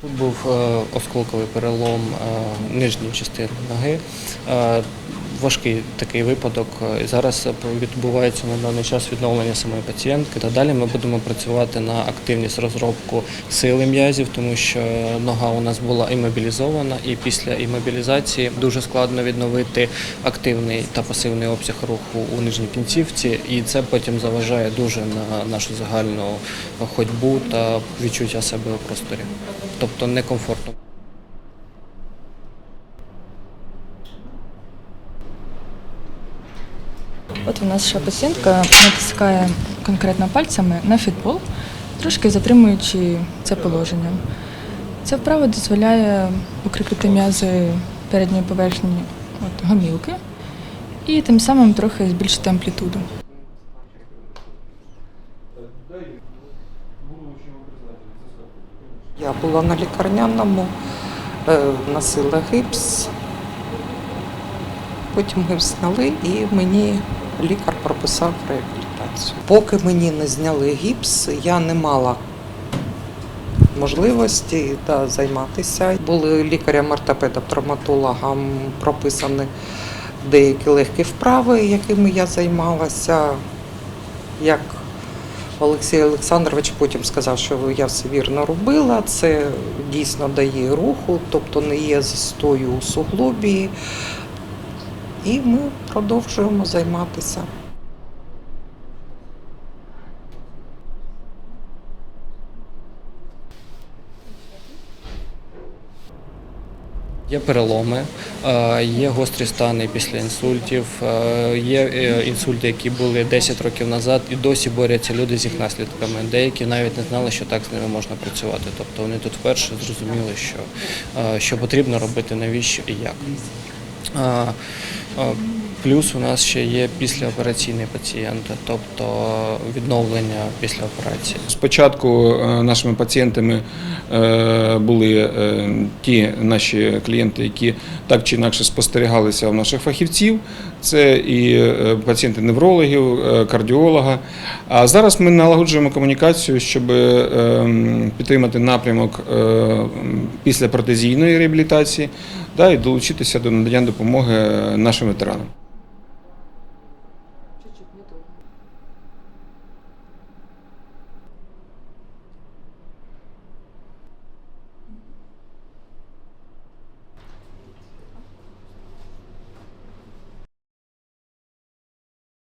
Тут був е, осколковий перелом е, нижньої частини ноги. Важкий такий випадок. Е, і Зараз е, відбувається на даний час відновлення самої пацієнтки. Та далі ми будемо працювати на активність розробку сили м'язів, тому що нога у нас була імобілізована, і після імобілізації дуже складно відновити активний та пасивний обсяг руху у нижній кінцівці, і це потім заважає дуже на нашу загальну ходьбу та відчуття себе у просторі. Тобто некомфортно. От у нас ще пацієнтка натискає конкретно пальцями на фітбол, трошки затримуючи це положення. Ця вправа дозволяє укріпити м'язи передньої поверхні от, гомілки і тим самим трохи збільшити амплітуду. Я була на лікарняному, е, носила гипс, потім гипс зняли і мені лікар прописав реабілітацію. Поки мені не зняли гіпс, я не мала можливості да, займатися. Були лікарям ортопедом травматологам прописані деякі легкі вправи, якими я займалася. Як Олексій Олександрович потім сказав, що я все вірно робила. Це дійсно дає руху, тобто не є застою у суглобі. І ми продовжуємо займатися. Є переломи, е, є гострі стани після інсультів, е, є е, інсульти, які були 10 років назад, і досі борються люди з їх наслідками. Деякі навіть не знали, що так з ними можна працювати. Тобто вони тут вперше зрозуміли, що, що потрібно робити, навіщо і як. Плюс у нас ще є післяопераційні пацієнти, тобто відновлення після операції. Спочатку е, нашими пацієнтами е, були е, ті наші клієнти, які так чи інакше спостерігалися у наших фахівців. Це і е, пацієнти неврологів, е, кардіолога. А зараз ми налагоджуємо комунікацію, щоб е, підтримати напрямок після протезійної реабілітації да, і долучитися до надання допомоги нашим ветеранам.